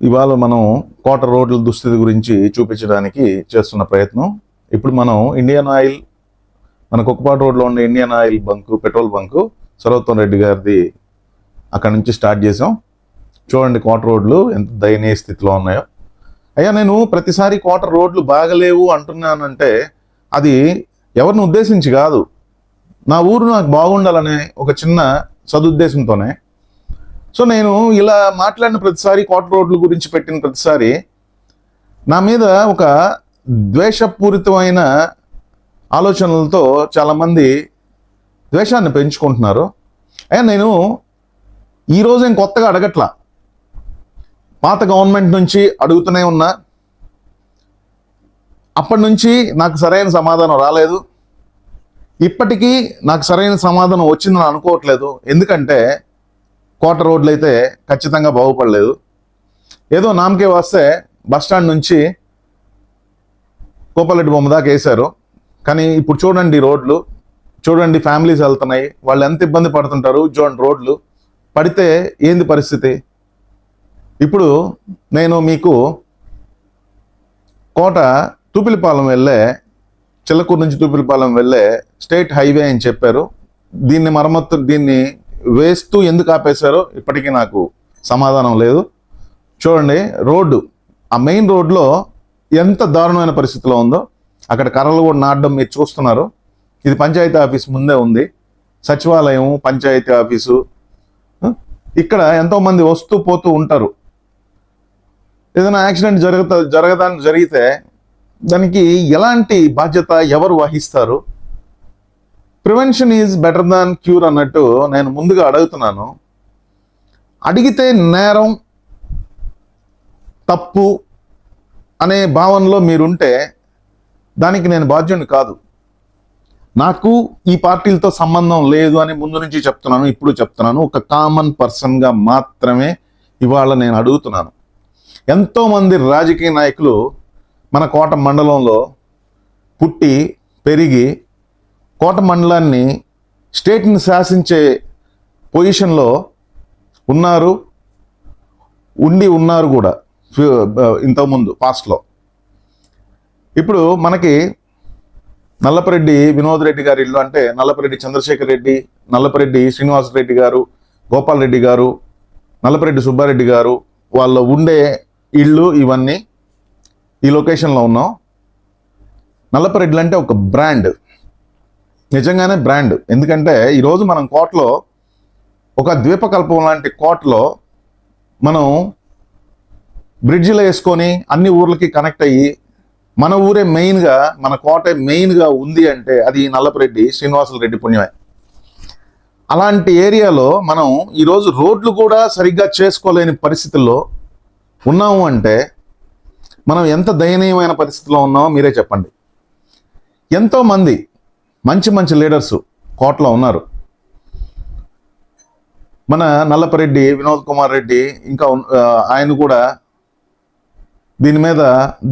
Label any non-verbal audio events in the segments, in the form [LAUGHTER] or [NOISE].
ఇవాళ మనం కోట రోడ్ల దుస్థితి గురించి చూపించడానికి చేస్తున్న ప్రయత్నం. ఇప్పుడు మనం ఇండియన్ ఆయిల్ మన కుక్కపాటు రోడ్లో ఉండే Indian Oil bunk petrol bunk Sarvottam Reddy గారిది అక్కడ నుంచి స్టార్ట్ చేసాం చూడండి కోట రోడ్లు ఎంత దయనీయ స్థితిలో ఉన్నాయో. అయ్యా నేను ప్రతిసారి కోట రోడ్లు బాగలేవు అంటున్నానంటే అది ఎవరిని ఉద్దేశించి కాదు. నా ఊరు నాకు బాగుండాలనే ఒక చిన్న సదుద్దేశంతోనే సో నేను ఇలా మాట్లాడిన ప్రతిసారి కోట రోడ్ల గురించి పెట్టిన ప్రతిసారి నా మీద ఒక ద్వేషపూరితమైన ఆలోచనలతో చాలామంది ద్వేషాన్ని పెంచుకుంటున్నారు. అయ్యా నేను ఈరోజు ఏం కొత్తగా అడగట్లా? పాత గవర్నమెంట్ నుంచి అడుగుతూనే ఉన్నా. అప్పటి నుంచి నాకు సరైన సమాధానం రాలేదు. ఇప్పటికీ నాకు సరైన సమాధానం వచ్చిందని అనుకోవట్లేదు. ఎందుకంటే కోట రోడ్లు అయితే ఖచ్చితంగా బాగుపడలేదు. ఏదో నామకే వస్తే బస్ స్టాండ్ నుంచి కోపలెడ్డి బొమ్మ దాకా వేశారు. కానీ ఇప్పుడు చూడండి రోడ్లు చూడండి ఫ్యామిలీస్ వెళ్తున్నాయి. వాళ్ళు ఎంత ఇబ్బంది పడుతుంటారు చూడండి రోడ్లు. పడితే ఏంది పరిస్థితి? ఇప్పుడు నేను మీకు కోట తూపిలిపాలెం వెళ్ళే చిల్లకూరు నుంచి తూపిలిపాలెం వెళ్ళే స్టేట్ హైవే అని చెప్పారు. దీన్ని మరమ్మత్తు దీన్ని వేస్తూ ఎందుకు ఆపేశారో ఇప్పటికీ నాకు సమాధానం లేదు. చూడండి రోడ్డు. ఆ మెయిన్ రోడ్లో ఎంత దారుణమైన పరిస్థితిలో ఉందో అక్కడ కర్రలు కూడా నాటడం మీరు చూస్తున్నారు. ఇది పంచాయతీ ఆఫీస్ ముందే ఉంది. సచివాలయం పంచాయతీ ఆఫీసు. ఇక్కడ ఎంతోమంది వస్తూ పోతూ ఉంటారు. ఏదైనా యాక్సిడెంట్ జరుగుతా జరగదా జరిగితే దానికి ఎలాంటి బాధ్యత ఎవరు వహిస్తారు? Prevention is better than cure అన్నట్టు నేను ముందుగా అడుగుతున్నాను. అడిగితే నేరం తప్పు అనే భావనలో మీరుంటే దానికి నేను బాధ్యుని కాదు. నాకు ఈ పార్టీలతో సంబంధం లేదు అని ముందు నుంచి చెప్తున్నాను ఇప్పుడు చెప్తున్నాను. ఒక కామన్ పర్సన్గా మాత్రమే ఇవాళ నేను అడుగుతున్నాను. ఎంతోమంది రాజకీయ నాయకులు మన కోట మండలంలో పుట్టి పెరిగి కోట మండలాన్ని స్టేట్ని శాసించే పొజిషన్లో ఉన్నారు ఉండి ఉన్నారు కూడా ఫ్యూ- ఇంతకుముందు పాస్ట్లో. ఇప్పుడు మనకి నల్లపరెడ్డి వినోద్ రెడ్డి గారి ఇల్లు అంటే నల్లపరెడ్డి చంద్రశేఖర్ రెడ్డి నల్లపరెడ్డి శ్రీనివాస రెడ్డి గారు గోపాల్ రెడ్డి గారు నల్లపరెడ్డి సుబ్బారెడ్డి గారు వాళ్ళ ఉండే ఇళ్ళు ఇవన్నీ ఈ లొకేషన్లో ఉన్నాం. నల్లపరెడ్డిలు అంటే ఒక బ్రాండ్. నిజంగానే బ్రాండ్. ఎందుకంటే ఈరోజు మనం కోటలో ఒక ద్వీపకల్పం లాంటి కోటలో మనం బ్రిడ్జిలో వేసుకొని అన్ని ఊర్లకి కనెక్ట్ అయ్యి మన ఊరే మెయిన్గా మన కోట మెయిన్గా ఉంది అంటే అది నల్లపరెడ్డి శ్రీనివాసుల రెడ్డి పుణ్యమే. అలాంటి ఏరియాలో మనం ఈరోజు రోడ్లు కూడా సరిగ్గా చేసుకోలేని పరిస్థితుల్లో ఉన్నాము అంటే మనం ఎంత దయనీయమైన పరిస్థితిలో ఉన్నామో మీరే చెప్పండి. ఎంతోమంది మంచి మంచి లీడర్స్ కోటలో ఉన్నారు. మన నల్లపరెడ్డి వినోద్ కుమార్ రెడ్డి ఇంకా ఆయన కూడా దీని మీద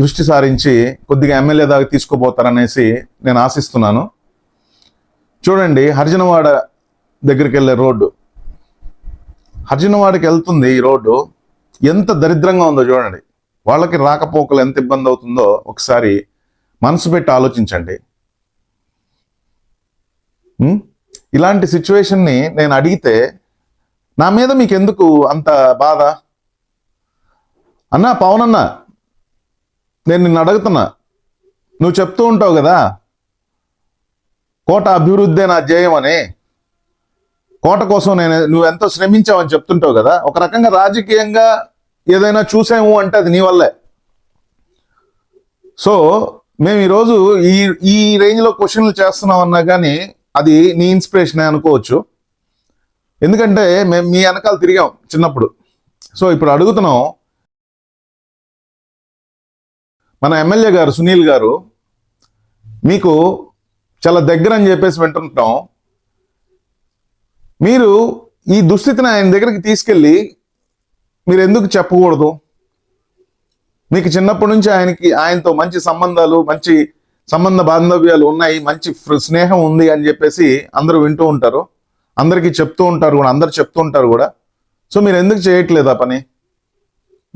దృష్టి సారించి కొద్దిగా ఎమ్మెల్యే దాకా తీసుకుపోతారనేసి నేను ఆశిస్తున్నాను. చూడండి హర్జనవాడ దగ్గరికి వెళ్ళే రోడ్డు. హర్జనవాడకి వెళ్తుంది ఈ రోడ్డు. ఎంత దరిద్రంగా ఉందో చూడండి. వాళ్ళకి రాకపోకలు ఎంత ఇబ్బంది అవుతుందో ఒకసారి మనసు పెట్టి ఆలోచించండి. ఇలాంటి సిచ్యువేషన్ని నేను అడిగితే నా మీద మీకు ఎందుకు అంత బాధ? అన్నా పవన్ అన్న నేను నిన్ను అడుగుతున్నా. నువ్వు చెప్తూ ఉంటావు కదా కోట అభివృద్ధి నా ధ్యేయం అని. కోట కోసం నేను నువ్వు ఎంతో శ్రమించావని చెప్తుంటావు కదా ఒక రకంగా రాజకీయంగా ఏదైనా చూసాము అంటే అది నీ వల్లే. సో మేము ఈరోజు ఈ ఈ రేంజ్లో క్వశ్చన్లు చేస్తున్నాం అన్నా కానీ అది నీ ఇన్స్పిరేషన్ అనుకోవచ్చు. ఎందుకంటే మేము మీ వెనకాల తిరిగాం చిన్నప్పుడు. సో ఇప్పుడు అడుగుతున్నాం. మన ఎమ్మెల్యే గారు సునీల్ గారు మీకు చాలా దగ్గర అని చెప్పేసి వింటుంటాం. మీరు ఈ దుస్థితిని ఆయన దగ్గరికి తీసుకెళ్ళి మీరు ఎందుకు చెప్పకూడదు? మీకు చిన్నప్పటి నుంచి ఆయనకి ఆయనతో మంచి సంబంధాలు మంచి సంబంధ బాంధవ్యాలు ఉన్నాయి మంచి ఫ్ర- స్నేహం ఉంది అని చెప్పేసి అందరూ వింటూ ఉంటారు. అందరికీ చెప్తూ ఉంటారు కూడా అందరు చెప్తూ ఉంటారు కూడా. సో మీరు ఎందుకు చేయట్లేదు ఆ పని?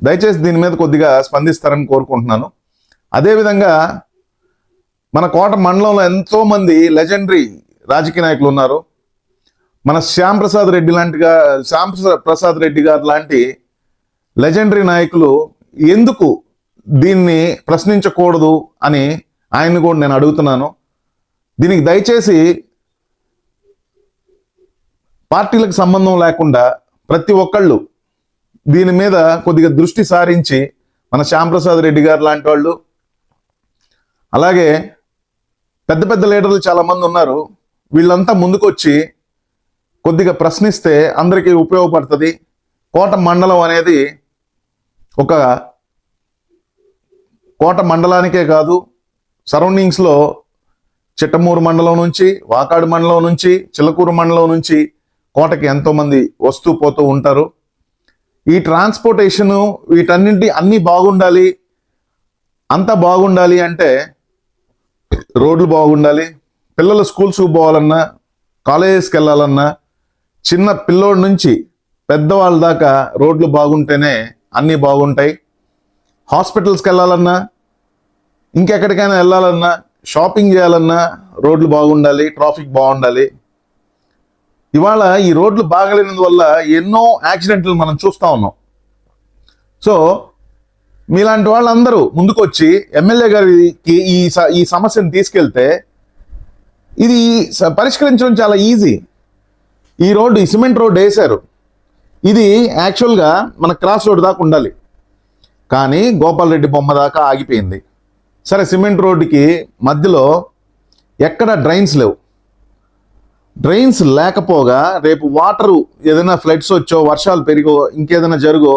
దయచేసి దీని మీద కొద్దిగా స్పందిస్తారని కోరుకుంటున్నాను. అదేవిధంగా మన కోట మండలంలో ఎంతోమంది లెజెండరీ రాజకీయ నాయకులు ఉన్నారు. మన శ్యామ్ ప్రసాద్ రెడ్డి లాంటిగా శ్యామ్ ప్రసాద్ రెడ్డి గారు లాంటి లెజెండరీ నాయకులు ఎందుకు దీన్ని ప్రశ్నించకూడదు అని ఆయన్ని కూడా నేను అడుగుతున్నాను. దీనికి దయచేసి పార్టీలకు సంబంధం లేకుండా ప్రతి ఒక్కళ్ళు దీని మీద కొద్దిగా దృష్టి సారించి మన శ్యాంప్రసాద్ రెడ్డి గారు లాంటి వాళ్ళు అలాగే పెద్ద పెద్ద లీడర్లు చాలామంది ఉన్నారు. వీళ్ళంతా ముందుకొచ్చి కొద్దిగా ప్రశ్నిస్తే అందరికీ ఉపయోగపడుతుంది. కోట మండలం అనేది ఒక కోట మండలానికే కాదు సరౌండింగ్స్లో చిట్టమూరు మండలం నుంచి వాకాడు మండలం నుంచి చిలకూరు మండలం నుంచి కోటకి ఎంతోమంది వస్తూ పోతూ ఉంటారు. ఈ ట్రాన్స్పోర్టేషను వీటన్నింటి అన్నీ బాగుండాలి. అంతా బాగుండాలి అంటే రోడ్లు బాగుండాలి. పిల్లలు స్కూల్స్కి పోవాలన్నా కాలేజెస్కి వెళ్ళాలన్నా చిన్న పిల్లోడి నుంచి పెద్దవాళ్ళ దాకా రోడ్లు బాగుంటేనే అన్నీ బాగుంటాయి. హాస్పిటల్స్కి వెళ్ళాలన్నా ఇంకెక్కడికైనా వెళ్ళాలన్నా షాపింగ్ చేయాలన్నా రోడ్లు బాగుండాలి ట్రాఫిక్ బాగుండాలి. ఇవాళ ఈ రోడ్లు బాగలేనందువల్ల ఎన్నో యాక్సిడెంట్లు మనం చూస్తా ఉన్నాం. సో మీలాంటి వాళ్ళందరూ ముందుకొచ్చి ఎమ్మెల్యే గారికి ఈ స- ఈ సమస్యను తీసుకెళ్తే ఇది స- పరిష్కరించడం చాలా ఈజీ ఈ రోడ్డు ఈ సిమెంట్ రోడ్డు వేశారు. ఇది యాక్చువల్గా మన క్రాస్ రోడ్ దాకా ఉండాలి. కానీ గోపాల్ రెడ్డి బొమ్మ దాకా ఆగిపోయింది. సరే సిమెంట్ రోడ్డుకి మధ్యలో ఎక్కడ డ్రైన్స్ లేవు. డ్రైన్స్ లేకపోగా రేపు వాటరు ఏదైనా ఫ్లడ్స్ వచ్చో వర్షాలు పెరిగో ఇంకేదైనా జరుగో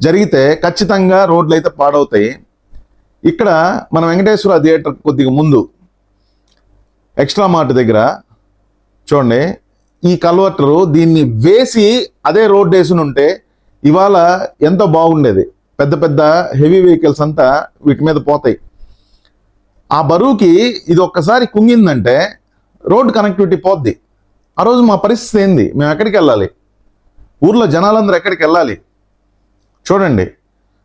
జరిగితే ఖచ్చితంగా రోడ్లు అయితే పాడవుతాయి. ఇక్కడ మన వెంకటేశ్వర థియేటర్ కొద్దిగా ముందు ఎక్స్ట్రా మార్ట్ దగ్గర చూడండి ఈ కల్వర్టరు దీన్ని వేసి అదే రోడ్ వేసి ఉంటే ఇవాళ ఎంతో బాగుండేది. పెద్ద పెద్ద హెవీ వెహికల్స్ అంతా వీటి మీద పోతాయి. ఆ బరువుకి ఇది ఒక్కసారి కుంగిందంటే రోడ్ కనెక్టివిటీ పోద్ది. ఆ రోజు మా పరిస్థితి ఏంది? మేము ఎక్కడికి వెళ్ళాలి? ఊర్లో జనాలందరూ ఎక్కడికి వెళ్ళాలి? చూడండి.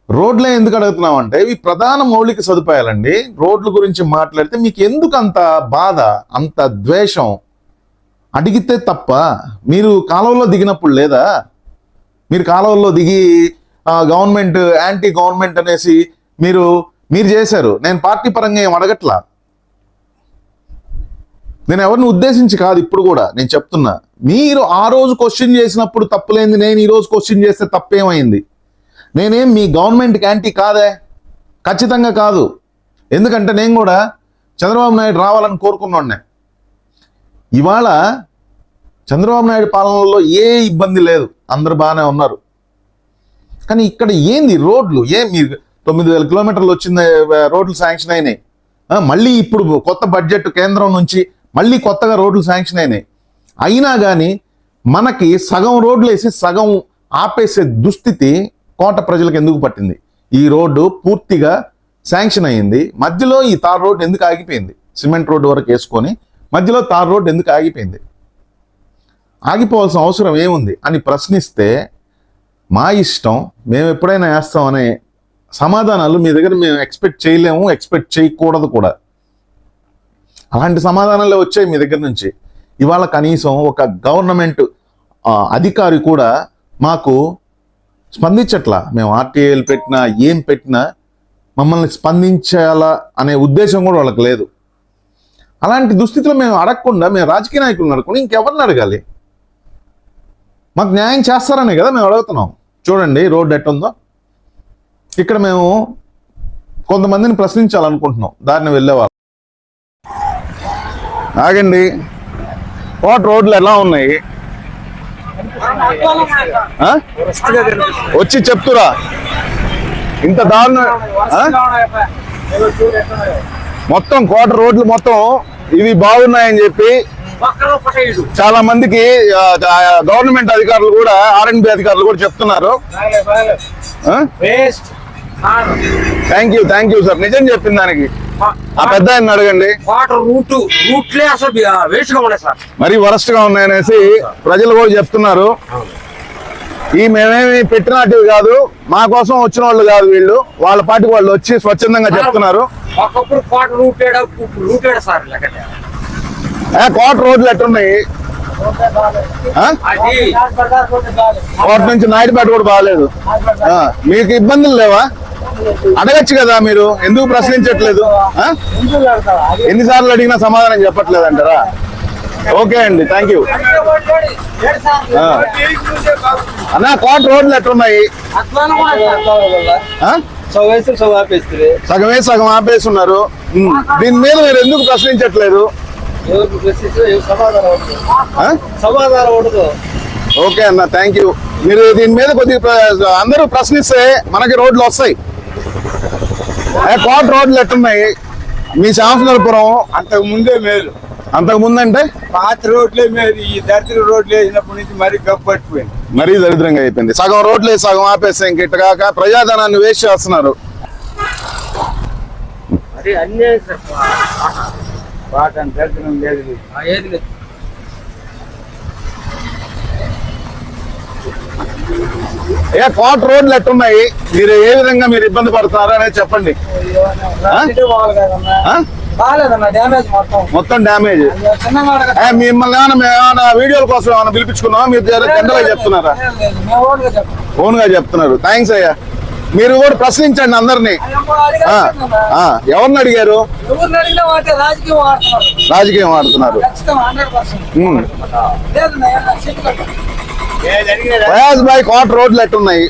రోడ్లే ఎందుకు అడుగుతున్నామంటే ఇవి ప్రధాన మౌలిక సదుపాయాలండి. రోడ్ల గురించి మాట్లాడితే మీకు ఎందుకు అంత బాధ అంత ద్వేషం? అడిగితే తప్ప మీరు కాలువలో దిగినప్పుడు లేదా? మీరు కాలువల్లో దిగి గవర్నమెంట్ యాంటీ గవర్నమెంట్ అనేసి మీరు మీరు చేశారు. నేను పార్టీ పరంగా ఏం అడగట్లా? నేను ఎవరిని ఉద్దేశించి కాదు ఇప్పుడు కూడా. నేను చెప్తున్నా. మీరు ఆ రోజు క్వశ్చన్ చేసినప్పుడు తప్పులేంది. నేను ఈ రోజు క్వశ్చన్ చేస్తే తప్పేమైంది? నేనేం మీ గవర్నమెంట్కి యాంటీ కాదే? ఖచ్చితంగా కాదు. ఎందుకంటే నేను కూడా చంద్రబాబు నాయుడు రావాలని కోరుకున్నాను ఇవాళ చంద్రబాబు నాయుడు పాలనలో ఏ ఇబ్బంది లేదు. అందరు బాగానే ఉన్నారు. కానీ ఇక్కడ ఏంది రోడ్లు? ఏం మీరు తొమ్మిది వేల కిలోమీటర్లు వచ్చింది రోడ్లు శాంక్షన్ అయినాయి. మళ్ళీ ఇప్పుడు కొత్త బడ్జెట్ కేంద్రం నుంచి మళ్ళీ కొత్తగా రోడ్లు శాంక్షన్ అయినాయి. అయినా కానీ మనకి సగం రోడ్లు వేసి సగం ఆపేసే దుస్థితి కోట ప్రజలకు ఎందుకు పట్టింది? ఈ రోడ్డు పూర్తిగా శాంక్షన్ అయ్యింది మధ్యలో ఈ తార్ రోడ్డు ఎందుకు ఆగిపోయింది? సిమెంట్ రోడ్డు వరకు వేసుకొని మధ్యలో తార్ రోడ్డు ఎందుకు ఆగిపోయింది? ఆగిపోవాల్సిన అవసరం ఏముంది? అని ప్రశ్నిస్తే మా ఇష్టం మేము ఎప్పుడైనా వేస్తామనే సమాధానాలు మీ దగ్గర మేము ఎక్స్పెక్ట్ చేయలేము ఎక్స్పెక్ట్ చేయకూడదు కూడా. అలాంటి సమాధానాలే వచ్చాయి మీ దగ్గర నుంచి. ఇవాళ కనీసం ఒక గవర్నమెంట్ అధికారి కూడా మాకు స్పందించట్లా. మేము ఆర్టీఐలు పెట్టినా ఏం పెట్టినా మమ్మల్ని స్పందించాలా అనే ఉద్దేశం కూడా వాళ్ళకి లేదు. అలాంటి దుస్థితిలో మేము అడగకుండా మేము రాజకీయ నాయకులను అడగకుండా ఇంకెవరిని అడగాలి? మాకు న్యాయం చేస్తారనే కదా మేము అడుగుతున్నాం. చూడండి రోడ్డు ఎట్టుందో. ఇక్కడ మేము కొంతమందిని ప్రశ్నించాలనుకుంటున్నాం. దారిని వెళ్ళేవాళ్ళు ఆగండి. కోట రోడ్లు ఎలా ఉన్నాయి? వచ్చి చెప్తురా. ఇంత దారుణ మొత్తం కోట రోడ్లు మొత్తం ఇవి బాగున్నాయని చెప్పి చాలా మందికి గవర్నమెంట్ అధికారులు కూడా ఆర్ఎండ్బి అధికారులు కూడా చెప్తున్నారు. Thank you thank you sir నిజం చెప్పిన దానికి. ఆ పెద్ద ఆయన అడగండి. వాటర్ రూట్ రూట్లే అసలు వేస్ట్గా ఉన్నాయి సార్. మరీ వరస్ట్గా ఉన్నాయనేసి ప్రజలు కూడా చెప్తున్నారు. ఈ మేమేమి పెట్టినట్టు కాదు. మా కోసం వచ్చిన వాళ్ళు కాదు వీళ్ళు. వాళ్ళ పాటికి వాళ్ళు వచ్చి స్వచ్ఛందంగా చెప్తున్నారు. ఒకప్పుడు కోట సార్ కోట రోడ్లు ఎట్టున్నాయి కోట నుంచి నాయుడుపేట కూడా బాగాలేదు. మీకు ఇబ్బందులు లేవా? అడగచ్చు కదా మీరు ఎందుకు ప్రశ్నించట్లేదు? ఎన్నిసార్లు అడిగినా సమాధానం చెప్పట్లేదు అంటారా ఓకే అండి థ్యాంక్ యూ. అన్నా కోట రోడ్లు ఎట్టున్నాయి ఆ? సగం వేసి సగం ఆపేసి ఉన్నారు ఉమ్. దీని మీద మీరు ఎందుకు ప్రశ్నించట్లేదు? సమాధానం ఉండదు. ఓకే అన్న థ్యాంక్ యూ మీరు దీని మీద కొద్దిగా అందరూ ప్రశ్నిస్తే మనకి రోడ్లు వస్తాయి. కోట రోడ్లు ఎట్టున్నాయి? మీ శాంసనపురం అంతకు ముందే మేలు. అంతకు ముందంటే? పాత రోడ్లే మేలు. ఈ దరిద్ర రోడ్లు వేసినప్పటి నుంచి మరీ గప్పు పట్టిపోయింది. మరీ దరిద్రంగా అయిపోయింది. సగం రోడ్లు సగం ఆపేస్తే ఇంక ఇట్ట కాక ప్రజాధనాన్ని వేస్ట్ చేస్తున్నారు. అన్యాయం పాట దరిద్రం లేదు. ఏది లేదు. ఏ కోట రోడ్లు ఎట్టున్నాయి? మీరు ఏ విధంగా మీరు ఇబ్బంది పడుతున్నారు అనేది చెప్పండి. మొత్తం. డ్యామేజ్. మిమ్మల్ని ఏమైనా ఏమైనా వీడియోల కోసం ఏమైనా పిలిపించుకున్నావా మీరు జనరల్గా చెప్తున్నారా. ఓన్గా చెప్తున్నారు. థ్యాంక్స్ అయ్యా. మీరు కూడా ప్రశ్నించండి అందరినీ. ఎవరిని అడిగారు? రాజకీయం ఆడుతున్నారు ప్రయాజ్ బాయ్ కోట రోడ్లు ఎట్టున్నాయి?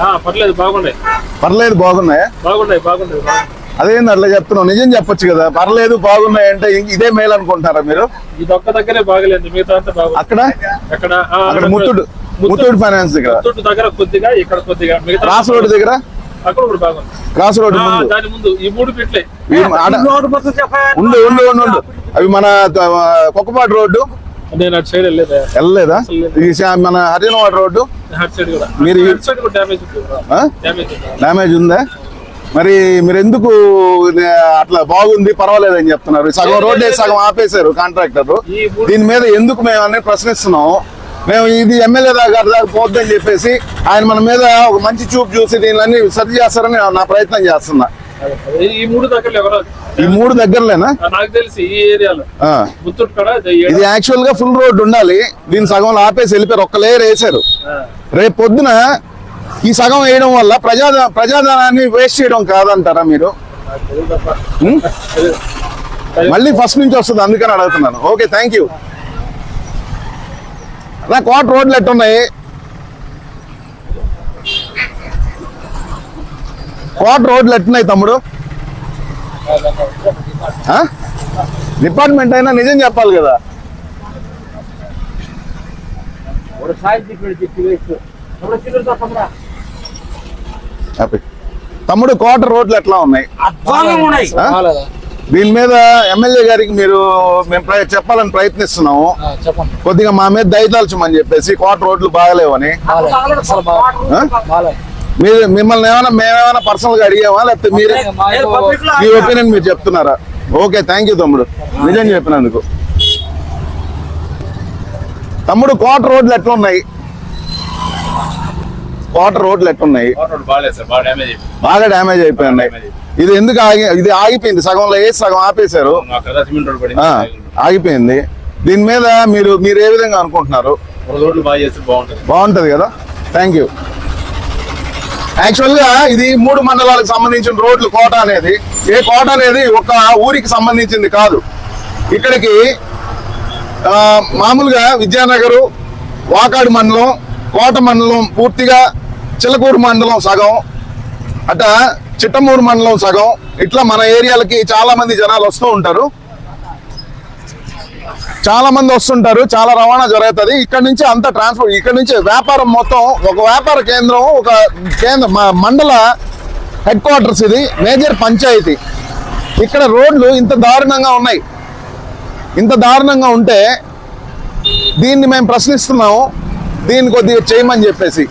ఆ, పర్లేదు బాగున్నాయి. పర్లేదు బాగున్నాయా? బాగున్నాయి. అదేంది అట్లా చెప్తున్నావు? నిజం చెప్పొచ్చు కదా. పర్లేదు బాగున్నాయి అంటే ఇదే మేలు అనుకుంటారా మీరు? ఇది ఒక్క దగ్గరే బాగలేదు మిగతా అంతా బాగుంది. అక్కడ? అక్కడ అక్కడ ముత్తూట్ ముత్తూట్ ఫైనాన్స్ దగ్గర. దగ్గర కొద్దిగా ఇక్కడ కొద్దిగా మిగతా క్రాస్ రోడ్ దగ్గర? అక్కడ కూడా బాగుంది. క్రాస్ రోడ్ ముందు. దాని ముందు ఈ మూడు పిట్లే రోడ్డు ఉండు ఉండు ఉండు ఉండు. అవి మన కొక్కపాటి రోడ్డు. నేను అటు సైడ్ వెళ్ళలేదా? వెళ్ళలేదా? ఇది శా- మన హరిజనవాడ రోడ్డు. అటు సైడ్ కూడా. మీరు డ్యామేజ్ ఉంది ఆ? డ్యామేజ్ ఉంది. డ్యామేజ్ ఉందా? మరి మీరు ఎందుకు అట్లా బాగుంది పర్వాలేదని చెప్తున్నారు? సగం రోడ్ వేసి సగం ఆపేశారు కాంట్రాక్టర్. దీని మీద ఎందుకు మేము అన్ని ప్రశ్నిస్తున్నాం మేము ఇది ఎమ్మెల్యే దగ్గర దాకా పోద్దని చెప్పేసి ఆయన మన మీద ఒక మంచి చూపు చూసి దీనిలన్నీ సరి చేస్తారని నా ప్రయత్నం చేస్తున్నా. ఈ మూడు దగ్గర ఎవరో ఈ మూడు దగ్గరలేనా? నాకు తెలిసి ఈ ఏరియాలో. ఇది యాక్చువల్గా ఫుల్ రోడ్ ఉండాలి. దీని సగంలో ఆపేసి వెళ్ళిపోయారు. ఒక్క లేయర్ వేశారు. ఆ, రేపు పొద్దున ఈ సగం వేయడం వల్ల ప్రజా ప్రజాధనాన్ని వేస్ట్ చేయడం కాదంటారా మీరు. మళ్ళీ ఫస్ట్ నుంచి వస్తుంది అందుకని అడుగుతున్నాను. ఓకే థ్యాంక్ యూ నా కోట రోడ్లు ఎట్టున్నాయి? కోట రోడ్లు ఎట్టున్నాయి తమ్ముడు? డిపార్ట్మెంట్ అయినా నిజం చెప్పాలి కదా. తమ్ముడు కోట రోడ్లు ఎట్లా ఉన్నాయి? దీని మీద ఎమ్మెల్యే గారికి మీరు మేము ప్ర- చెప్పాలని ప్రయత్నిస్తున్నాము. చెప్పండి. కొద్దిగా మా మీద దయదాల్చమని చెప్పేసి కోట రోడ్లు బాగలేవని. మీరు మిమ్మల్ని ఏమైనా మేమేమైనా పర్సనల్గా అడిగామా? లేకపోతే మీరు మీ ఒపీనియన్ మీరు చెప్తున్నారా? ఓకే థ్యాంక్ యూ తమ్ముడు. నిజం చెప్పినందుకు. తమ్ముడు కోట రోడ్లు ఎట్లున్నాయి? కోట రోడ్లు ఎట్లున్నాయి? రోడ్ బాగాలేదు సార్ బాగా డ్యామేజ్ అయిపోయింది. బాగా డ్యామేజ్ అయిపోయినాయి. ఇది ఎందుకు ఆగి ఇది ఆగిపోయింది? సగంలో వేసి సగం ఆపేశారు? ఆగిపోయింది. దీని మీద మీరు మీరు ఏ విధంగా అనుకుంటున్నారు? బాగుంటుంది. కదా? థ్యాంక్ యూ యాక్చువల్గా ఇది మూడు మండలాలకు సంబంధించిన రోడ్లు కోట అనేది. ఏ కోట అనేది ఒక ఊరికి సంబంధించింది కాదు. ఇక్కడికి మామూలుగా విద్యానగరు వాకాడు మండలం కోట మండలం పూర్తిగా చిలకూరు మండలం సగం అట చిట్టమూరు మండలం సగం. ఇట్లా మన ఏరియాలకి చాలా మంది జనాలు వస్తూ ఉంటారు. చాలా మంది వస్తుంటారు. చాలా రవాణా జరుగుతుంది. ఇక్కడ నుంచి అంత ట్రాన్స్పోర్ట్ ఇక్కడ నుంచి వ్యాపారం మొత్తం ఒక వ్యాపార కేంద్రం ఒక కేంద్ర మండల హెడ్ క్వార్టర్స్ ఇది మేజర్ పంచాయతీ. ఇక్కడ రోడ్లు ఇంత దారుణంగా ఉన్నాయి. ఇంత దారుణంగా ఉంటే దీన్ని మేము ప్రశ్నిస్తున్నాము. దీన్ని కొద్దిగా చేయమని చెప్పేసి.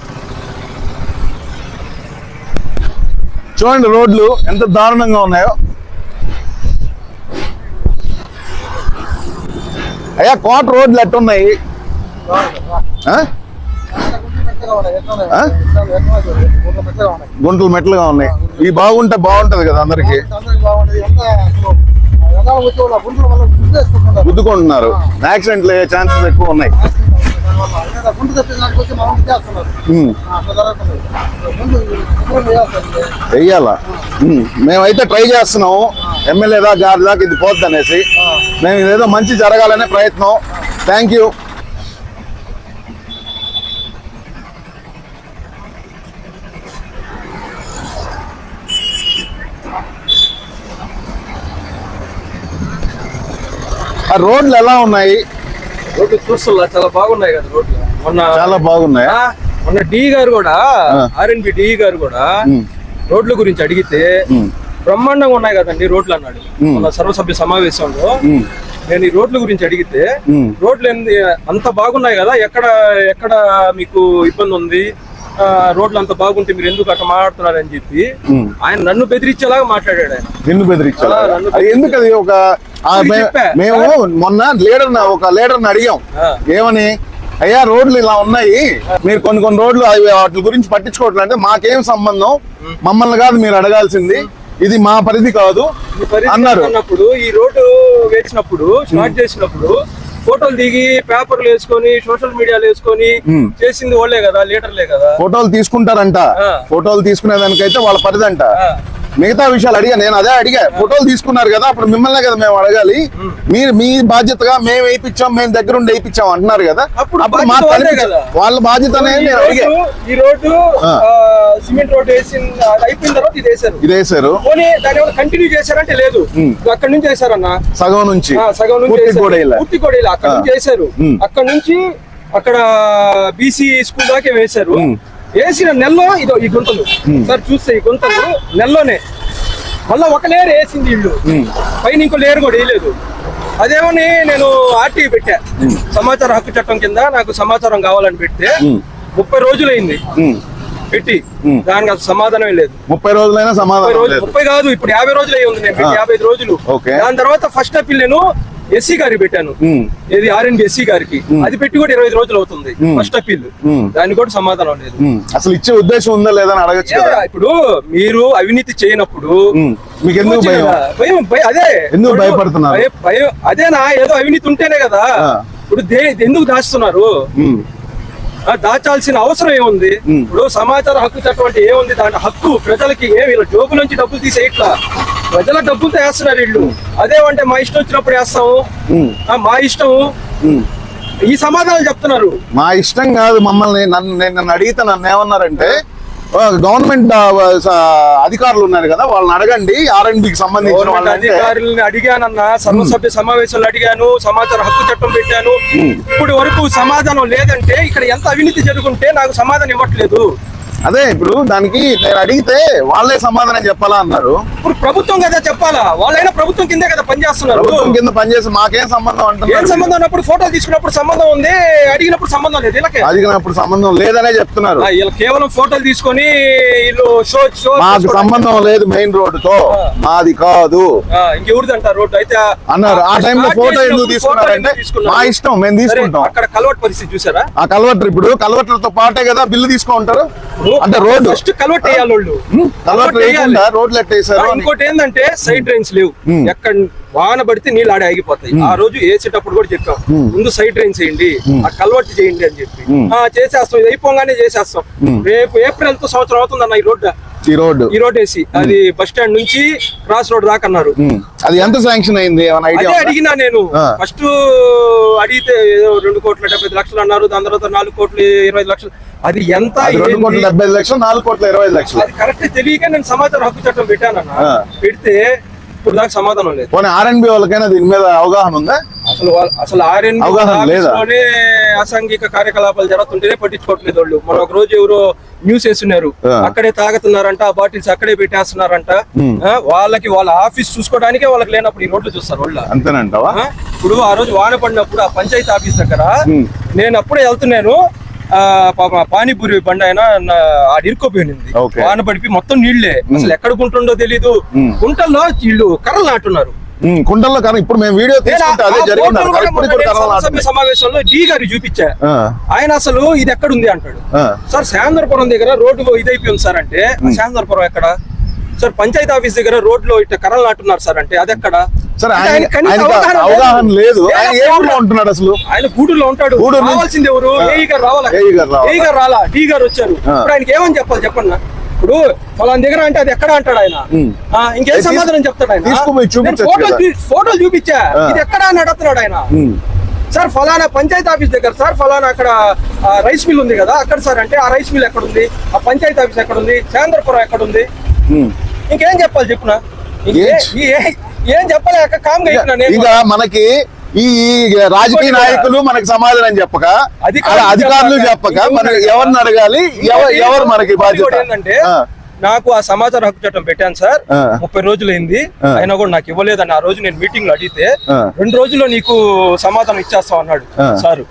చూడండి రోడ్లు ఎంత దారుణంగా ఉన్నాయో. అయ్యా కోట రోడ్లు ఎట్టున్నాయి? గుంటలు మెట్లుగా ఉన్నాయి. ఈ బాగుంటే బాగుంటది కదా అందరికి. గుద్దుకుంటున్నారు. యాక్సిడెంట్లు అయ్యే ఛాన్సెస్ ఎక్కువ ఉన్నాయి. వెయ్యాలా? మేమైతే ట్రై చేస్తున్నాము. ఎమ్మెల్యే దా గారి దాకా ఇది పోద్ది అనేసి. మేము ఇదేదో మంచి జరగాలనే ప్రయత్నం. థ్యాంక్ యూ ఆ రోడ్లు ఎలా ఉన్నాయి? రోడ్లు చూస్తున్నా చాలా బాగున్నాయి కదా రోడ్లు. మొన్న చాలా బాగున్నాయి? మొన్న డి గారు కూడా ఆ. ఆర్ఎన్బి డి గారు కూడా రోడ్ల గురించి అడిగితే బ్రహ్మాండంగా ఉన్నాయి కదండి రోడ్లు అన్నాడు. మన సర్వసభ్య సమావేశంలో నేను ఈ రోడ్ల గురించి అడిగితే. రోడ్లు అంత బాగున్నాయి కదా ఎక్కడ ఎక్కడ మీకు ఇబ్బంది ఉంది? రోడ్లు అంత బాగుంటే మీరు ఎందుకు అట్లా మాట్లాడుతున్నారు అని చెప్పి. ఆయన నన్ను బెదిరించేలాగా మాట్లాడాడు ఆయన. నిన్ను బెదిరించాలి? ఎందుకు అది ఒక. మేము మొన్న లీడర్ ఒక లీడర్ అడిగాం. ఏమని? అయ్యా రోడ్లు ఇలా ఉన్నాయి. మీరు కొన్ని కొన్ని రోడ్లు అవి వాటి గురించి పట్టించుకోవట్లేదు అంటే మాకేం సంబంధం? మమ్మల్ని కాదు మీరు అడగాల్సింది. ఇది మా పరిధి కాదు అన్నారు. అన్నప్పుడు ఈ రోడ్డు వేసినప్పుడు స్టార్ట్ చేసినప్పుడు ఫోటోలు దిగి పేపర్లు వేసుకొని సోషల్ మీడియాలో వేసుకొని. చేసింది వాళ్ళే కదా లీడర్లే కదా ఫోటోలు తీసుకుంటారంట. ఫోటోలు తీసుకునే దానికైతే వాళ్ళ ఆ. మిగతా విషయాలు అడిగా. నేను అదే అడిగా. ఫోటోలు తీసుకున్నారు కదా అప్పుడు మిమ్మల్నే కదా మేము అడగాలి. మీరు మీ బాధ్యతగా మేము వేయించాం మేము దగ్గర ఉండి వేయించాం అంటున్నారు కదా. అప్పుడు మా బాధ్యత. వాళ్ళ బాధ్యతనే ఈ రోడ్డు- సిమెంట్ అయిపోయిన తర్వాత ఇది ఇది కంటిన్యూ చేశారంటే లేదు. అక్కడ నుంచి సగం నుంచి. సగం నుంచి పూర్తి. కూడా అక్కడ. నుంచి. అక్కడ నుంచి అక్కడ బీసీ స్కూల్ దాకా వేశారు. వేసిన నెలలో ఇదో ఈ గుంతలు సార్ చూస్తే ఈ గుంతలు నెలలోనే మళ్ళా ఒక లేయర్ వేసింది ఇల్లు. పైన ఇంకో లేయర్ కూడా వేయలేదు అదేమని నేను ఆర్టీవీ పెట్టా సమాచార హక్కు చట్టం కింద నాకు సమాచారం కావాలని పెడితే. ముప్పై రోజులైంది. పెట్టి. దానికి అసలు సమాధానమే లేదు ముప్పై రోజులైనా సమాధానం ముప్పై కాదు ఇప్పుడు యాభై రోజులు అయ్యి ఉంది నేను. యాభై ఐదు రోజులు ఓకే. దాని తర్వాత ఫస్ట్ అప్పీల్ నేను ఎస్సీ గారికి పెట్టాను. ఉమ్. ఏది ఆర్ఎన్బి ఎస్సీ గారికి. అది పెట్టి కూడా ఇరవై రోజులు అవుతుంది. First appeal. దానికి కూడా సమాధానం లేదు. అసలు ఇచ్చే ఉద్దేశం ఉందా లేదా అని అడగచ్చు ఇప్పుడు మీరు అవినీతి చేయనప్పుడు. మీకు ఎందుకు భయం? అదే. ఎందుకు భయపడుతున్నారు? భయం- అదేనా ఏదో అవినీతి ఉంటేనే కదా. ఇప్పుడు ఎందుకు దాస్తున్నారు దాచాల్సిన అవసరం ఏముంది. ఇప్పుడు సమాచార హక్కు చట్టం అంటే ఏముంది? దాంట్లో హక్కు ప్రజలకి ఏ వీళ్ళ జోబు నుంచి డబ్బులు తీసే ఇట్లా ప్రజల డబ్బులతో వేస్తున్నారు వీళ్ళు. అదేమంటే మా ఇష్టం వచ్చినప్పుడు వేస్తాము. మా ఇష్టము. ఉమ్. ఈ సమాధానాలు చెప్తున్నారు. మా ఇష్టం కాదు మమ్మల్ని నన్ను నేను నన్ను అడిగితే నన్ను ఏమన్నారంటే గవర్నమెంట్ అధికారులు ఉన్నారు కదా వాళ్ళని అడగండి. ఆర్ఎండ్బికి సంబంధించిన అధికారులను అడిగానన్నా సర్వసభ్య సమావేశాలు అడిగాను సమాచార హక్కు చట్టం పెట్టాను. ఇప్పుడు వరకు సమాధానం లేదంటే ఇక్కడ ఎంత అవినీతి జరుగుంటే నాకు సమాధానం ఇవ్వట్లేదు. అదే ఇప్పుడు దానికి నేను అడిగితే వాళ్ళే సమాధానం చెప్పాలా అన్నారు. ఇప్పుడు ప్రభుత్వం కదా చెప్పాలా? వాళ్ళైనా ప్రభుత్వం కిందే కదా పనిచేస్తున్నారు. ప్రభుత్వం కింద పనిచేసి మాకేం సంబంధం ఏం అంటున్నారు సంబంధం? ఉన్నప్పుడు ఫోటో తీసుకున్నప్పుడు సంబంధం ఉంది అడిగినప్పుడు సంబంధం లేదు వీళ్ళకి. అడిగినప్పుడు సంబంధం లేదనే చెప్తున్నారు. వీళ్ళు కేవలం ఫోటోలు తీసుకొని వీళ్ళు షో షో మాకు సంబంధం లేదు మెయిన్ రోడ్డుతో. ఆ. మాది కాదు. ఇంకెవరిది అంటారు రోడ్డు? అయితే అన్నారు. ఆ టైంలో ఫోటో ఎందుకు తీసుకున్నారంటే? మా ఇష్టం మేము తీసుకుంటాం. అక్కడ కలవట్ పరిస్థితి చూసారా? ఆ కలవటర్ ఇప్పుడు కలవటర్తో పాటే కదా బిల్లు తీసుకుంటారు అంటే రోడ్డు. ఫస్ట్ కలవట్ వేయాలి వాళ్ళు కలవటర్ వేయకుండా వేయాలి. రోడ్లు ఆ, ఎట్టేసారు అని. ఇంకోటి ఏంటంటే సైడ్ డ్రైన్స్ లేవు. ఎక్కడ వాన పడితే నీళ్ళు ఆడే ఆగిపోతాయి. ఆ రోజు వేసేటప్పుడు కూడా చెప్పాం. ముందు సైడ్ డ్రైన్స్ చేయండి ఆ కలవట్ చేయండి అని చెప్పి. ఆ చేసేస్తాం. ఇది అయిపోగానే చేసేస్తాం. రేపు ఏప్రిల్తో సంవత్సరం అవుతుంది అన్న ఈ రోడ్డు. ఈ రోడ్డు. ఈ రోడ్ వేసి. అది బస్ స్టాండ్ నుంచి క్రాస్ రోడ్ దాకా అన్నారు. అది ఎంత శాంక్షన్ అయింది? ఐడియా అడిగినా నేను. ఫస్ట్ అడిగితే ఏదో రెండు కోట్ల డెబ్బై లక్షలు అన్నారు. దాని తర్వాత నాలుగు కోట్లు ఇరవై లక్షలు. అది ఎంత రెండు? కోట్ల డెబ్బై లక్షలు నాలుగు కోట్ల ఇరవై లక్షలు. అది కరెక్ట్ తెలియక నేను సమాచార హక్కు చట్టం పెట్టానన్న. పెడితే ఇప్పుడు దాకా సమాధానం లేదు పోనీ ఆర్ఎన్బి వాళ్ళకైనా దీని మీద అవగాహన ఉందా అసలు వాళ్ళ- అసలు ఆర్ఎన్ అవగాహన లేదా? లోనే అసాంఘిక కార్యకలాపాలు జరుగుతుంటేనే పట్టించుకోవట్లేదు వాళ్ళు మన ఒక రోజు ఎవరో న్యూస్ వేస్తున్నారు ఆ. అక్కడే తాగుతున్నారంట ఆ బాటిల్స్ అక్కడే పెట్టేస్తున్నారంట ఉమ్. ఆ, వాళ్ళకి వాళ్ళ ఆఫీస్ చూసుకోవడానికే వాళ్ళకి లేనప్పుడు ఈ రోడ్లు చూస్తారు వాళ్ళు అంతేనంటావా ఆ, ఇప్పుడు ఆ రోజు వాన పడినప్పుడు ఆ పంచాయతీ ఆఫీస్ దగ్గర ఉమ్. నేను అప్పుడే వెళ్తున్నాను పానీపూరి బండి ఆయన ఆడ ఇరుక్కోపోయింది. వాన పడిపి మొత్తం నీళ్ళే అసలు ఎక్కడ గుంటుండో తెలీదు. గుంటల్లో వీళ్ళు కర్రలు నాటున్నారు. ఉమ్, కుండల్లో కానీ ఇప్పుడు మేము వీడియో తీసుకుంటే ఆ- ఆ సమావేశంలో డి గారి చూపించా. ఆ, ఆయన అసలు ఇది ఎక్కడ ఉంది అంటాడు. ఆ. సార్ శాందరపురం దగ్గర రోడ్డు ఇదైపోయి ఉంది సార్ అంటే. శాందరపురం ఎక్కడ? సార్ పంచాయతీ ఆఫీస్ దగ్గర రోడ్లో ఇట్లా కర్రలు నాటున్నారు సార్ అంటే. అది ఎక్కడ సరే అవగాహన లేదు. ఆయన ఏ ఊర్లో ఉంటున్నాడు అసలు? ఆయన గూడూరులో ఉంటాడు. రావాల్సింది ఎవరు. ఏఈ గారు రావాలా? ఏఈ గారు రాలా డి గారు వచ్చారు. ఇప్పుడు ఆయనకి ఏమని చెప్పాలి చెప్పండి? ఇప్పుడు ఫలానా దగ్గర అంటే అది ఎక్కడ అంటాడు ఆయన? ఇంకేం సమాధానం చెప్తాడు ఆయన? నేను ఫోటోలు చూపించా. ఇది ఎక్కడ అని అడుగుతున్నాడు ఆయన? సార్ ఫలానా పంచాయతీ ఆఫీస్ దగ్గర సార్ ఫలానా అక్కడ రైస్ మిల్ ఉంది కదా అక్కడ సార్ అంటే ఆ రైస్ మిల్ ఎక్కడ ఉంది? ఆ పంచాయతీ ఆఫీస్ ఎక్కడ ఉంది? చాంద్రపురం ఎక్కడ ఉంది. ఇంకేం చెప్పాలి చెప్పునా ఏం- చెప్పలేక ఇక మనకి ఈ రాజకీయ నాయకులు మనకి సమాధానం చెప్పక అధికారులు చెప్పక, చెప్పక ఇంకొకటి మనం చెప్పక. ఎవరిని అడగాలి? ఎవరు మనకి బాధ్యత? ఏంటంటే నాకు ఆ సమాచార హక్కు చట్టం పెట్టాను సార్. ముప్పై రోజులు అయింది. అయినా కూడా నాకు ఇవ్వలేదని ఆ రోజు నేను మీటింగ్లో అడిగితే. రెండు రోజుల్లో నీకు సమాధానం ఇచ్చేస్తాం అన్నాడు. సార్.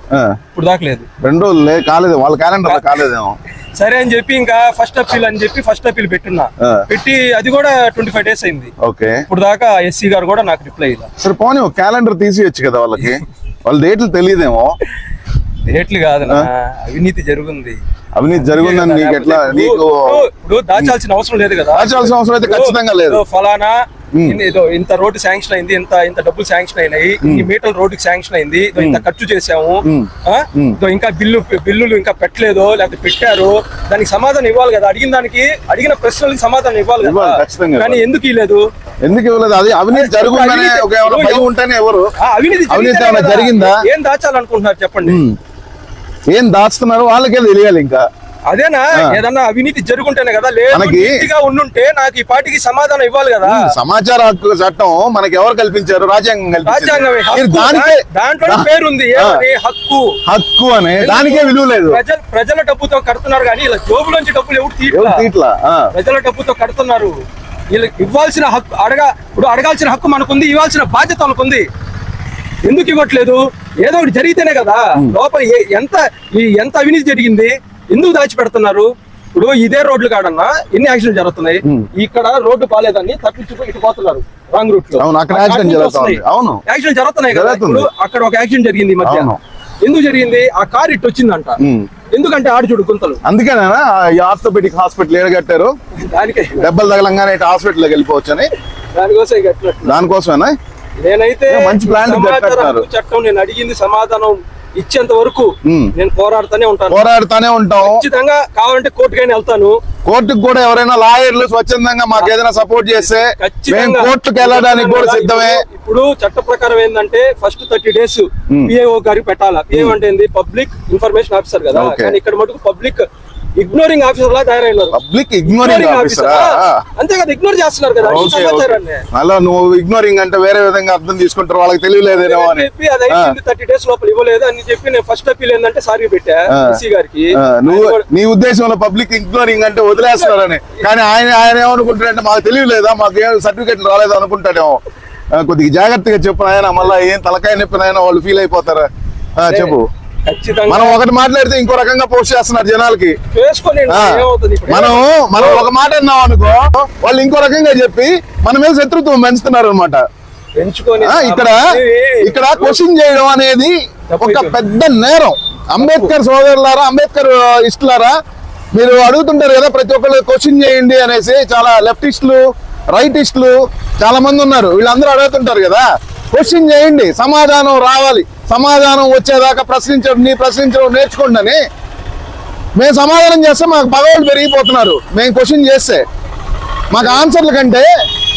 ఇప్పుడు దాకా లేదు. రెండు రోజులు కాలేదు. వాళ్ళ క్యాలెండర్ కాలేదేమో. సరే అని చెప్పి ఇంకా ఫస్ట్ అప్పీల్ అని చెప్పి ఫస్ట్ అప్పీల్ పెట్టున్నా. పెట్టి అది కూడా ట్వంటీ ఫైవ్ డేస్ అయింది. ఓకే. ఇప్పుడు దాకా ఎస్సీ గారు కూడా నాకు రిప్లై ఇలా సరే పోనీ ఒక క్యాలెండర్ తీసియచ్చు కదా వాళ్ళకి. వాళ్ళ డేట్లు తెలియదేమో. [LAUGHS] రేట్లు కాదు అవినీతి జరుగుంది. అవినీతి జరుగుందని నీకు ఎట్లా నీకు దాచాల్సిన అవసరం లేదు కదా. దాచాల్సిన అవసరం అయితే ఖచ్చితంగా లేదు. ఫలానా ఏదో ఇంత రోడ్డు శాంక్షన్ అయింది ఇంత ఇంత డబ్బులు శాంక్షన్ అయినాయి ఇన్ని మీటర్ల రోడ్డుకి శాంక్షన్ అయింది ఇంత ఖర్చు చేసాము ఇంకా బిల్లు బిల్లులు ఇంకా పెట్టలేదు లేకపోతే పెట్టారు దానికి సమాధానం ఇవ్వాలి కదా. అడిగిన దానికి అడిగిన ప్రశ్నలకి సమాధానం ఇవ్వాలి కదా. కానీ. ఎందుకు ఇవ్వలేదు? ఎందుకు ఇవ్వలేదు? అది అవినీతి ఉంటేనే ఎవరు? అవినీతి. జరిగిందా? ఏం దాచాలనుకుంటున్నారు చెప్పండి. ఏం దాస్తున్నారు వాళ్ళకే తెలియాలి ఇంకా. అదేనా? ఏదన్నా అవినీతి జరుగుంటేనే కదా? లేదు ఉండుంటే నాకు ఈ పాటికి సమాధానం ఇవ్వాలి కదా? సమాచార హక్కు చట్టం మనకి ఎవరు కల్పించారు? రాజ్యాంగం కల్పించారు దాంట్లో పేరుంది. హక్కు. హక్కు అనే దానికే విలువ లేదు. ప్రజల ప్రజల డబ్బుతో కడుతున్నారు కానీ ఇలా జోబులోంచి డబ్బులు ఎవరు తీట్లా. ప్రజల డబ్బుతో కడుతున్నారు. వీళ్ళకి ఇవ్వాల్సిన హక్కు అడగ ఇప్పుడు అడగాల్సిన హక్కు మనకుంది ఇవ్వాల్సిన బాధ్యత మనకుంది ఎందుకు ఇవ్వట్లేదు? ఏదో ఒకటి జరిగితేనే కదా లోపల ఎంత ఈ ఎంత అవినీతి జరిగింది ఎందుకు దాచిపెడుతున్నారు? ఇప్పుడు ఇదే రోడ్లు కాడన్నా ఎన్ని యాక్సిడెంట్ జరుగుతున్నాయి? ఇక్కడ రోడ్డు బాలేదని తప్పించుకుని ఇటు పోతున్నారు రాంగ్ రూట్లో. అవును. యాక్సిడెంట్ జరుగుతున్నాయి కదా. ఇప్పుడు అక్కడ ఒక యాక్సిడెంట్ జరిగింది ఈ మధ్య. అవును. ఎందుకు జరిగింది? ఆ కార్ ఇటు వచ్చిందంట. ఎందుకంటే ఆడు చూడు గుంతలు. అందుకేనా ఈ ఆర్థోపెడిక్ హాస్పిటల్ ఏడ కట్టారు? దానికే. దెబ్బలు తగలంగానే ఇటు హాస్పిటల్కి వెళ్ళిపోవచ్చు అని దానికోసం. దానికోసమేనా? నేనైతే మంచి. హక్కు చట్టం నేను అడిగింది సమాధానం ఇచ్చేంత వరకు. నేను పోరాడుతూనే ఉంటాను. పోరాడుతానే ఉంటాం ఖచ్చితంగా కావాలంటే కోర్టుకైనా వెళ్తాను. కోర్టుకు కూడా ఎవరైనా లాయర్లు స్వచ్ఛందంగా మాకు ఏదైనా సపోర్ట్ చేస్తే ఖచ్చితంగా. కోర్టుకు వెళ్ళడానికి కూడా సిద్ధమే. ఇప్పుడు- చట్ట ప్రకారం ఏంటంటే ఫస్ట్ థర్టీ డేస్ పిఏఓ గారికి పెట్టాలా. పిఏఓ అంటే పబ్లిక్ ఇన్ఫర్మేషన్ ఆఫీసర్ కదా. కానీ ఇక్కడ మటుకు పబ్లిక్ ఇగ్నోరింగ్ ఆఫీసర్ లా తయారైనారు. పబ్లిక్ ఇగ్నోరింగ్ ఆఫీసర్ అంతే కదా ఇగ్నోర్ చేస్తున్నారు కదా అలా నువ్వు ఇగ్నోరింగ్ అంటే వేరే విధంగా అర్థం తీసుకుంటారు వాళ్ళకి తెలియలేదేమో అని. చెప్పి అది థర్టీ డేస్ లోపల ఇవ్వలేదు. అని చెప్పి నేను ఫస్ట్ అప్పీల్ ఏంటంటే సారీ పెట్టా. ఎస్సీ గారికి. నువ్వు నీ ఉద్దేశంలో పబ్లిక్ ఇగ్నోరింగ్ అంటే వదిలేస్తున్నారని. కానీ ఆయన ఆయన ఏమనుకుంటాడంటే మాకు తెలియలేదా? మాకు ఏం సర్టిఫికెట్లు రాలేదు అనుకుంటాడేమో. కొద్దిగా జాగ్రత్తగా చెప్పు ఆయన మళ్ళీ ఏం తలకాయ నొప్పి ఆయన వాళ్ళు ఫీల్ అయిపోతారా? చెప్పు. మనం ఒకటి మాట్లాడితే ఇంకో రకంగా పోస్ట్ చేస్తున్నారు జనాలకి. మనం మనం ఒక మాట అన్నాం అనుకో వాళ్ళు ఇంకో రకంగా చెప్పి మన మీద శత్రుత్వం పెంచుతున్నారు అనమాట పెంచుకొని ఇక్కడ ఇక్కడ క్వశ్చన్ చేయడం అనేది ఒక పెద్ద నేరం. అంబేద్కర్ సోదరులారా అంబేద్కర్ ఇష్టలారా మీరు అడుగుతుంటారు కదా ప్రతి ఒక్కరు క్వశ్చన్ చేయండి అనేసి చాలా లెఫ్టిస్టులు రైటిస్టులు చాలా మంది ఉన్నారు. వీళ్ళందరూ అడుగుతుంటారు కదా క్వశ్చన్ చేయండి సమాధానం రావాలి. సమాధానం వచ్చేదాకా ప్రశ్నించడం నీ ప్రశ్నించడం నేర్చుకోండి అని మేము సమాధానం చేస్తే మాకు పగవాళ్ళు పెరిగిపోతున్నారు. మేము క్వశ్చన్ చేస్తే మాకు ఆన్సర్ల కంటే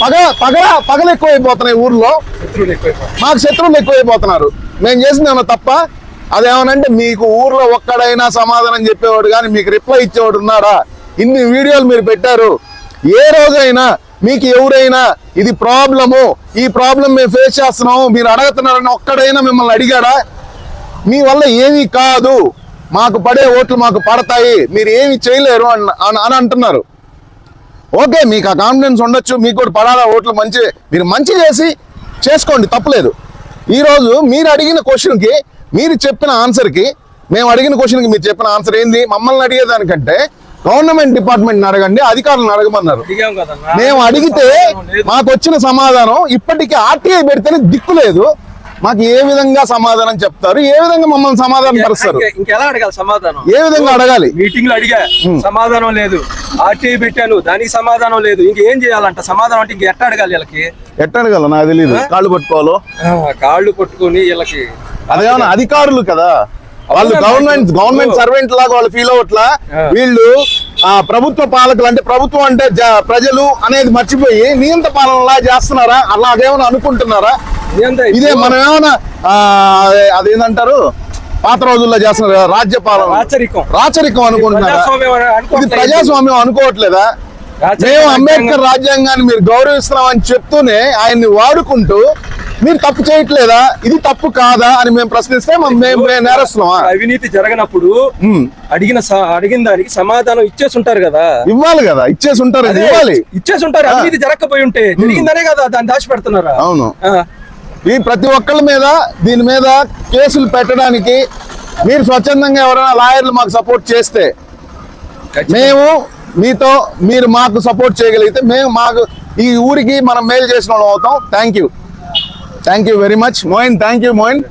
పగ పగ పగలు ఎక్కువైపోతున్నాయి ఊర్లో. మాకు శత్రువులు ఎక్కువైపోతున్నారు. మేము చేసింది ఏమన్నా తప్ప? అదేమనంటే మీకు ఊర్లో ఒక్కడైనా సమాధానం చెప్పేవాడు కానీ మీకు రిప్లై ఇచ్చేవాడు ఉన్నాడా? ఇన్ని వీడియోలు మీరు పెట్టారు. ఏ రోజైనా మీకు ఎవరైనా ఇది ప్రాబ్లము ఈ ప్రాబ్లం మేము ఫేస్ చేస్తున్నాము మీరు అడుగుతున్నారని ఒక్కడైనా మిమ్మల్ని అడిగాడా? మీ వల్ల ఏమీ కాదు. మాకు పడే ఓట్లు మాకు పడతాయి. మీరు ఏమి చేయలేరు అని అని అంటున్నారు. ఓకే మీకు ఆ కాన్ఫిడెన్స్ ఉండొచ్చు మీకు కూడా పడాలా ఓట్లు మంచి మీరు మంచి చేసి చేసుకోండి తప్పలేదు. ఈరోజు మీరు అడిగిన క్వశ్చన్కి మీరు చెప్పిన ఆన్సర్కి మేము అడిగిన క్వశ్చన్కి మీరు చెప్పిన ఆన్సర్ ఏంది? మమ్మల్ని అడిగేదానికంటే గవర్నమెంట్ డిపార్ట్మెంట్ అడగండి అధికారులను అడగమన్నారు మేము అడిగితే. మాకు వచ్చిన సమాధానం ఇప్పటికీ ఆర్టీఐ పెడితేనే దిక్కు లేదు. మాకు ఏ విధంగా సమాధానం చెప్తారు ఏ విధంగా మమ్మల్ని సమాధానం పరుస్తారు? ఇంక- ఇంకెలా అడగాలి సమాధానం? ఏ విధంగా అడగాలి? మీటింగ్లో అడిగా సమాధానం లేదు. ఆర్టీఐ పెట్టాను దానికి సమాధానం లేదు. ఇంకేం చేయాలంట? సమాధానం అంటే ఇంక ఎట్ట అడగాలి వీళ్ళకి? ఎట్ట అడగాల నాకు తెలియదు కాళ్ళు పట్టుకోవాలో? కాళ్ళు పట్టుకొని వీళ్ళకి అదేమన్నా అధికారులు కదా? వాళ్ళు గవర్నమెంట్ గవర్నమెంట్ సర్వెంట్ లాగా వాళ్ళు ఫీల్ అవట్లా. వీళ్ళు ఆ ప్రభుత్వ పాలకులు అంటే ప్రభుత్వం అంటే ప్రజలు అనేది మర్చిపోయి నియంత పాలనలా చేస్తున్నారా? అలా అదేమన్నా అనుకుంటున్నారా ఇదే మనం ఏమన్నా ఆ, అదే- అదేంటంటారు పాత రోజుల్లో చేస్తున్నారు రాజ్య పాలన. రాచరికం. రాచరికం అనుకుంటున్నారా? ఇది అనుకోవట్లేదు. ప్రజాస్వామ్యం అనుకోవట్లేదా? మేము అంబేద్కర్ రాజ్యాంగం- రాజ్యాంగాన్ని మీరు గౌరవిస్తున్నామని చెప్తూనే ఆయన్ని వాడుకుంటూ మీరు తప్పు చేయట్లేదా? ఇది తప్పు కాదా అని మేము ప్రశ్నిస్తే మేము నేరస్తున్నామా? అవినీతి జరగనప్పుడు. అడిగిన అడిగిన దానికి సమాధానం ఇచ్చేసి ఉంటారు కదా. ఇవ్వాలి కదా ఇచ్చేసి ఉంటారు ఇవ్వాలి. ఇచ్చేసి ఉంటారు అవినీతి జరగకపోయి ఉంటే జరిగిందనే కదా దాన్ని దాచి పెడుతున్నారా అవును ఈ ప్రతి ఒక్కళ్ళ మీద దీని మీద కేసులు పెట్టడానికి మీరు స్వచ్ఛందంగా ఎవరైనా లాయర్లు మాకు సపోర్ట్ చేస్తే. మేము మీతో మీరు మాకు సపోర్ట్ చేయగలిగితే మేము మాకు ఈ ఊరికి మనం మేలు చేసిన వాళ్ళం అవుతాం. Thank you. Thank you very much Moin thank you Moin